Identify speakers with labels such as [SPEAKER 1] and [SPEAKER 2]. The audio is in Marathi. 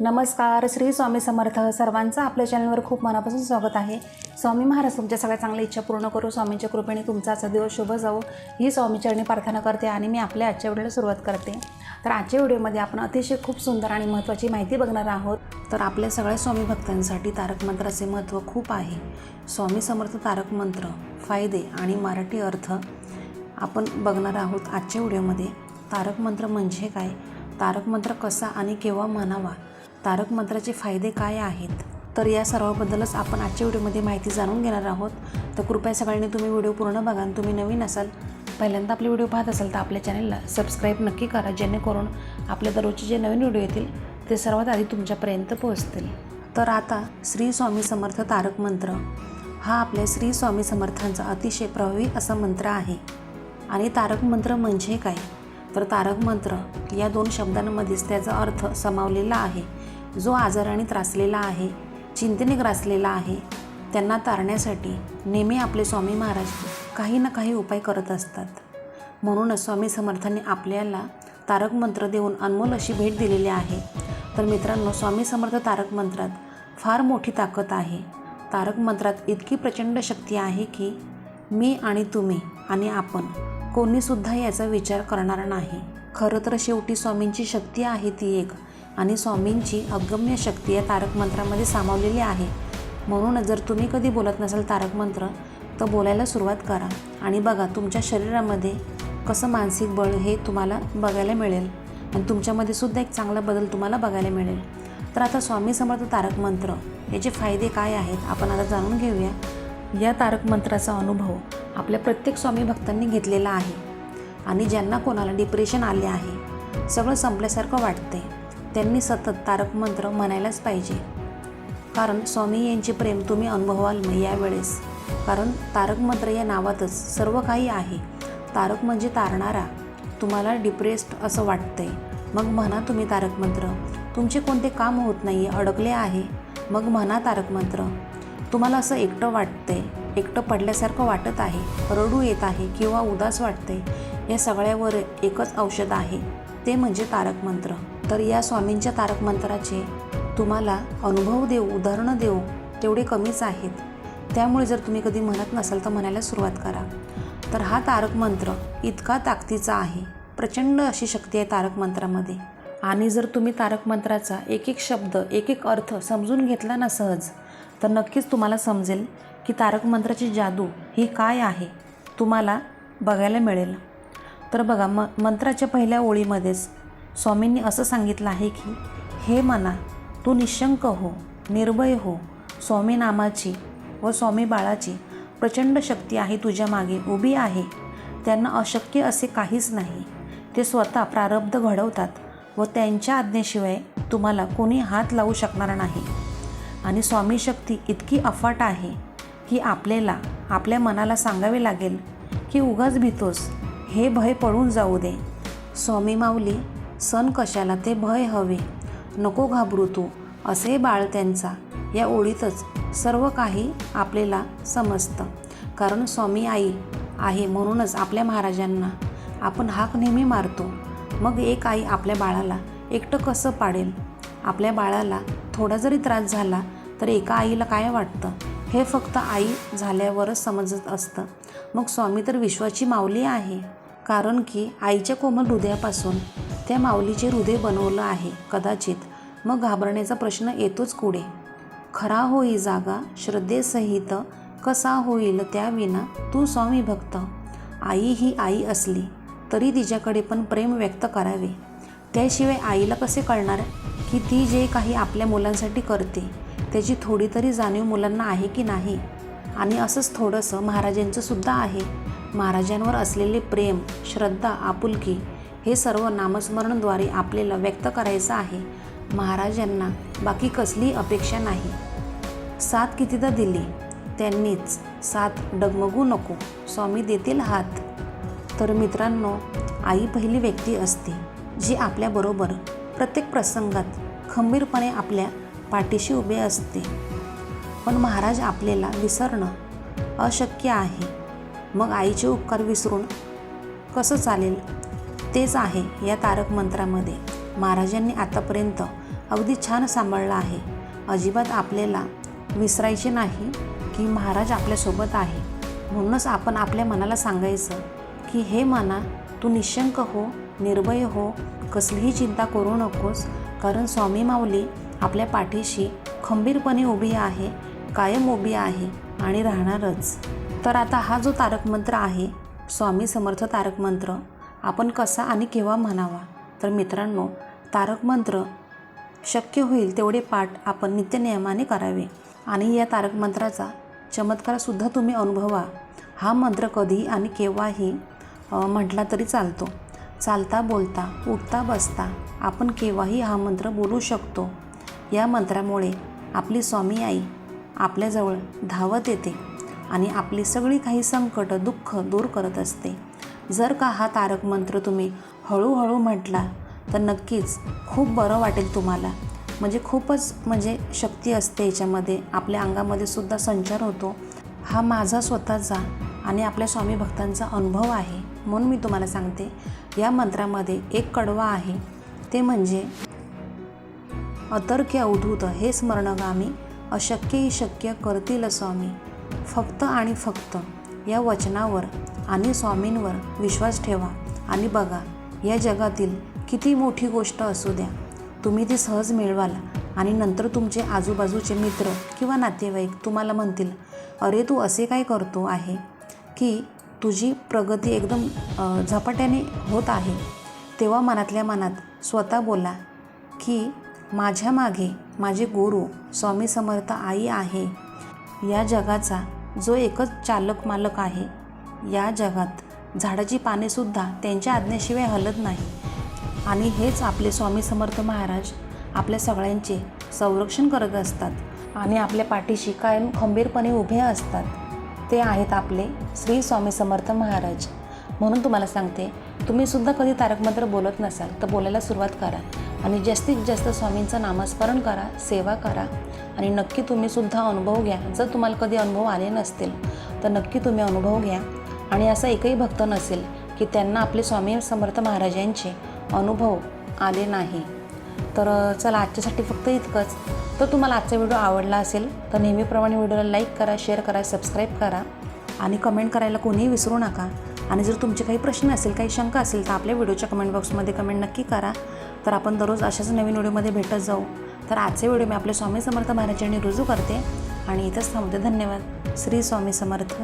[SPEAKER 1] नमस्कार श्री स्वामी समर्थ सर्वांचं आपल्या चॅनलवर खूप मनापासून स्वागत आहे. स्वामी महाराज तुमच्या सगळ्या चांगल्या इच्छा पूर्ण करू. स्वामींच्या कृपेने तुमचा आजचा दिवस शुभ जाऊ ही स्वामीचरणी प्रार्थना करते आणि मी आपल्या आजच्या व्हिडिओला सुरुवात करते. तर आजच्या व्हिडिओमध्ये आपण अतिशय खूप सुंदर आणि महत्त्वाची माहिती बघणार आहोत. तर आपल्या सगळ्या स्वामी भक्तांसाठी तारक मंत्राचे महत्त्व खूप आहे. स्वामी समर्थ तारक मंत्र फायदे आणि मराठी अर्थ आपण बघणार आहोत आजच्या व्हिडिओमध्ये. तारक मंत्र म्हणजे काय? तारक मंत्र कसा आणि केव्हा म्हणावा? तारक मंत्राचे फायदे काय आहेत? तर या सर्वाबद्दलच आपण आजच्या व्हिडिओमध्ये माहिती जाणून घेणार आहोत. तर कृपया सगळ्यांनी तुम्ही व्हिडिओ पूर्ण बघा आणि तुम्ही नवीन असाल पहिल्यांदा आपले व्हिडिओ पाहत असाल तर आपल्या चॅनलला सबस्क्राईब नक्की करा जेणेकरून आपल्या दररोजचे जे नवीन व्हिडिओ येतील ते सर्वात आधी तुमच्यापर्यंत पोहोचतील. तर आता श्री स्वामी समर्थ तारक मंत्र. हा आपल्या श्री स्वामी समर्थांचा अतिशय प्रभावी असा मंत्र आहे. आणि तारक मंत्र म्हणजे काय? तर तारक मंत्र या दोन शब्दांमध्येच त्याचा अर्थ समावलेला आहे. जो आजाराने त्रासलेला आहे चिंतेने ग्रासलेला आहे त्यांना तारण्यासाठी नेहमी आपले स्वामी महाराज काही ना काही उपाय करत असतात. म्हणूनच स्वामी समर्थांनी आपल्याला तारक मंत्र देऊन अनमोल अशी भेट दिलेली आहे. तर मित्रांनो स्वामी समर्थ तारक मंत्रात फार मोठी ताकद आहे. तारक मंत्रात इतकी प्रचंड शक्ती आहे की मी आणि तुम्ही आणि आपण कोणीसुद्धा याचा विचार करणार नाही. खरं तर शेवटी स्वामींची शक्ती आहे ती एक. आणि स्वामींची अगम्य शक्ती या तारक मंत्रामध्ये सामावलेली आहे. म्हणून जर तुम्ही कधी बोलत नसाल तारक मंत्र तर बोलायला सुरुवात करा. आणि बघा तुमच्या शरीरामध्ये कसं मानसिक बळ हे तुम्हाला बघायला मिळेल. आणि तुमच्यामध्ये सुद्धा एक चांगला बदल तुम्हाला बघायला मिळेल. तर आता स्वामी समर्थ तारक मंत्र याचे फायदे काय आहेत आपण आता जाणून घेऊया. या तारक मंत्राचा अनुभव आपल्या प्रत्येक स्वामी भक्तांनी घेतलेला आहे. आणि ज्यांना कोणाला डिप्रेशन आले आहे सगळं संपल्यासारखं वाटते त्यांनी सतत तारक मंत्र म्हणायलाच पाहिजे. कारण स्वामी यांचे प्रेम तुम्ही अनुभवाल मग यावेळेस. कारण तारक मंत्र या नावातच सर्व काही आहे. तारक म्हणजे तारणारा. तुम्हाला डिप्रेस्ड असं वाटतंय. मग म्हणा तुम्ही तारक मंत्र. तुमचे कोणते काम होत नाही अडकले आहे. मग म्हणा तारक मंत्र. तुम्हाला असं एकटं वाटतंय एकटं पडल्यासारखं वाटत आहे रडू येत आहे किंवा उदास वाटते या सगळ्यावर एकच औषध आहे. ते म्हणजे तारक मंत्र. तर या स्वामींच्या तारक मंत्राचे तुम्हाला अनुभव देऊ उदाहरणं देऊ तेवढे कमीच आहेत. त्यामुळे जर तुम्ही कधी म्हणत नसाल तर म्हणायला सुरुवात करा. तर हा तारक मंत्र इतका ताकदीचा आहे. प्रचंड अशी शक्ती आहे तारक मंत्रामध्ये. आणि जर तुम्ही तारक मंत्राचा एक एक शब्द एक एक अर्थ समजून घेतला ना सहज तर नक्कीच तुम्हाला समजेल की तारक मंत्राची जादू ही काय आहे तुम्हाला बघायला मिळेल. तर बघा म मंत्राच्या पहिल्या ओळीमध्येच स्वामींनी असं सांगितलं आहे की हे मना तू निशंक हो निर्भय हो स्वामी नामाची व स्वामी बाळाची प्रचंड शक्ती आहे तुझ्या मागे उभी आहे. त्यांना अशक्य असे काहीच नाही. ते स्वतः प्रारब्ध घडवतात व त्यांच्या आज्ञेशिवाय तुम्हाला कोणी हात लावू शकणार नाही. आणि स्वामी शक्ती इतकी अफाट आहे की आपल्याला आपल्या मनाला सांगावे लागेल की उगाच भीतोस. हे भय पडून जाऊ दे. स्वामी माऊली सण कशाला ते भय हवे? नको घाबरू तू असे बाळ त्यांचा. या ओळीतच सर्व काही आपल्याला समजतं. कारण स्वामी आई आहे म्हणूनच आपल्या महाराजांना आपण हाक नेहमी मारतो. मग एक आई आपल्या बाळाला एकटं कसं पाडेल? आपल्या बाळाला थोडा जरी त्रास झाला तर एका आईला काय वाटतं? हे फक्त आई झाल्यावरच समजत असतं. मग स्वामी तर विश्वाची माऊली आहे. कारण की आईच्या कोमल हृदयापासून त्या माऊलीचे हृदय बनवलं आहे कदाचित. मग घाबरण्याचा प्रश्न येतोच कुठे? खरा होई जागा श्रद्धेसहित कसा होईल त्याविना तू स्वामी भक्त. आई ही आई असली तरी तिच्याकडे पण प्रेम व्यक्त करावे. त्याशिवाय आईला कसे कळणार की ती जे काही आपल्या मुलांसाठी करते त्याची थोडी तरी जाणीव मुलांना आहे की नाही? आणि असंच थोडंसं महाराजांचंसुद्धा आहे. महाराजांवर असलेले प्रेम श्रद्धा आपुलकी हे सर्व नामस्मरणद्वारे आपल्याला व्यक्त करायचं आहे. महाराजांना बाकी कसली अपेक्षा नाही. साथ कितीदा दिली? त्यांनीच साथ डगमगू नको. स्वामी देतील हात. तर मित्रांनो आई पहिली व्यक्ती असते जी आपल्याबरोबर प्रत्येक प्रसंगात खंबीरपणे आपल्या पाठीशी उभे असते. पण महाराज आपल्याला विसरणं अशक्य आहे. मग आईचे उपकार विसरून कसं चालेल? तेच आहे या तारक मंत्रामध्ये. महाराजांनी आतापर्यंत अगदी छान सांभाळला आहे. अजिबात आपल्याला विसरायचे नाही की महाराज आपल्यासोबत आहे. म्हणूनच आपण आपल्या मनाला सांगायचं की हे मना तू निशंक हो निर्भय हो कसलीही चिंता करू नकोस कारण स्वामी माऊली आपल्या पाठीशी खंबीरपणे उभी आहे कायम उभी आहे आणि राहणारच. तर आता हा जो तारक मंत्र आहे स्वामी समर्थ तारक मंत्र आपण कसा आणि केव्हा म्हणावा? तर मित्रांनो तारक मंत्र शक्य होईल तेवढे पाठ आपण नित्यनियमाने करावे. आणि या तारक मंत्राचा चमत्कारसुद्धा तुम्ही अनुभवा. हा मंत्र कधी आणि केव्हाही म्हटला तरी चालतो. चालता बोलता उठता बसता आपण केव्हाही हा मंत्र बोलू शकतो. या मंत्रामुळे आपली स्वामी आई आपल्याजवळ धावत येते आणि आपली सगळी काही संकट दुःख दूर करत असते. जर का हा तारक मंत्र तुम्ही हळूहळू म्हटला तर नक्कीच खूप बरं वाटेल तुम्हाला. म्हणजे खूपच म्हणजे शक्ती असते याच्यामध्ये. आपल्या अंगामध्ये सुद्धा संचार होतो. हा माझा स्वतःचा आणि आपल्या स्वामी भक्तांचा अनुभव आहे म्हणून मी तुम्हाला सांगते. या मंत्रामध्ये एक कडवा आहे. ते म्हणजे अतर्क्य अवधूत हे स्मरणगामी अशक्यही शक्य करतील स्वामी. फक्त आणि फक्त या वचनावर आणि स्वामींवर विश्वास ठेवा आणि बघा या जगातील किती मोठी गोष्ट असू द्या. तुम्ही ती सहज मिळवाल आणि नंतर तुमचे आजूबाजूचे मित्र किंवा नातेवाईक तुम्हाला म्हणतील अरे तू असे काय करतो आहे की तुझी प्रगती एकदम झपाट्याने होत आहे? तेव्हा मनातल्या मनात स्वतः बोला की माझ्या मागे माझे गुरु स्वामी समर्थ आई आहे. या जगाचा जो एकच चालक मालक आहे. या जगात झाडाची पानेसुद्धा त्यांच्या आज्ञेशिवाय हलत नाही. आणि हेच आपले स्वामी समर्थ महाराज आपल्या सगळ्यांचे संरक्षण करत असतात आणि आपल्या पाठीशी कायम खंबीरपणे उभे असतात. ते आहेत आपले श्री स्वामी समर्थ महाराज. म्हणून तुम्हाला सांगते तुम्ही सुद्धा कधी तारकमंत्र बोलत नसाल तर बोलायला सुरुवात करा. आणि जास्तीत जास्त स्वामींचं नामस्मरण करा सेवा करा. आणि नक्की तुम्ही सुद्धा अनुभव घ्या. जर तुम्हाला कधी अनुभव आले नसतील तर नक्की तुम्ही अनुभव घ्या. आणि असा एकही भक्त नसेल की त्यांना आपले स्वामी समर्थ महाराजांचे अनुभव आले नाही. तर चला आजच्यासाठी फक्त इतकंच. तर तुम्हाला आजचा व्हिडिओ आवडला असेल तर नेहमीप्रमाणे व्हिडिओला लाईक करा शेअर करा सबस्क्राईब करा. आणि कमेंट करायला कोणीही विसरू नका. आणि जर तुमचे काही प्रश्न असेल काही शंका असेल तर आपल्या व्हिडिओच्या कमेंट बॉक्समध्ये कमेंट नक्की करा. तर आपण दररोज अशाच नवीन व्हिडिओमध्ये भेटत जाऊ. तर आजचे व्हिडिओ मी आपले स्वामी समर्थ महाराजांनी रुजू करते. आणि इथंच थांबते. धन्यवाद. श्री स्वामी समर्थ.